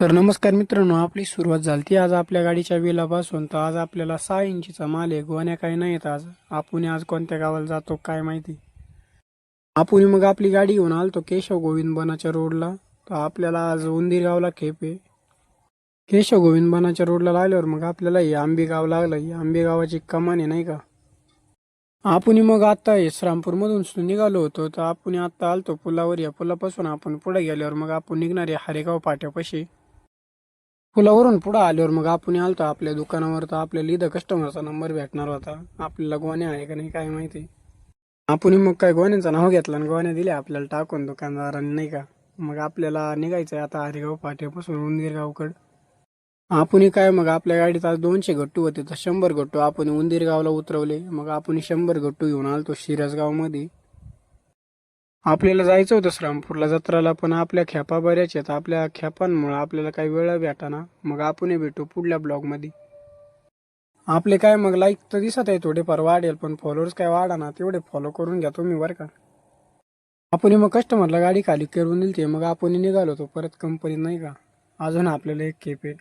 तर नमस्कार मित्रांनो आपली सुरुवात झाली ती आज आपल्या गाडीच्या वेलापासून. तर आज आपल्याला सहा इंचीचा माल आहे गोण्या काही नाहीत आज. आपण आज कोणत्या गावाला जातो काय माहिती? आपण मग आपली गाडी घेऊन आलतो केशव गोविंद बनाच्या रोडला. तर आपल्याला आज उंदीर गावला खेप आहे. केशव गोविंद बनाच्या रोडला लागल्यावर मग आपल्याला हे आंबेगाव लागलं. ही आंबेगावाची कमान आहे नाही का? आपण मग आता हे श्रामपूरमधून निघालो होतो. तर आपण आता आलतो पुलावर. या पुलापासून आपण पुढे गेल्यावर मग आपण निघणार आहे हरेगाव पाट्यापाशी. पुलावरून पुढं आल्यावर मग आपण आलतो आपल्या दुकानावर तर आपल्याला इथं कस्टमरचा नंबर भेटणार होता. आपल्याला गोण्या आहे का नाही काय माहिती. आपण मग काय गोण्यांचं नाव घेतलं आणि गोण्या दिल्या आपल्याला टाकून दुकानदारांनी नाही का. मग आपल्याला निघायचं आहे आता हरेगाव पाठीपासून उंदीरगावकड. आपण काय मग आपल्या गाडीत आज दोनशे गट्टू होते तर शंभर गट्टू आपण उंदीरगावला उतरवले. मग आपण शंभर गट्टू घेऊन आलतो शिरसगावमध्ये. आपल्याला जायचं होतं श्रामपूरला जत्राला पण आपल्या खेपा बऱ्याच आहेत. आपल्या ख्यापांमुळं आपल्याला काही वेळ भेटाना मग आपणही भेटू पुढल्या ब्लॉगमध्ये. आपले काय मग लाईक तर दिसत आहे थोडेफार वाढेल पण फॉलोअर्स काय वाढा ना तेवढे फॉलो करून घ्या तुम्ही बरं का. आपण मग कस्टमरला गाडी खाली करून दिली ते मग आपण निघालो होतो परत कंपनीत नाही का? अजून आपल्याला एक खेप आहे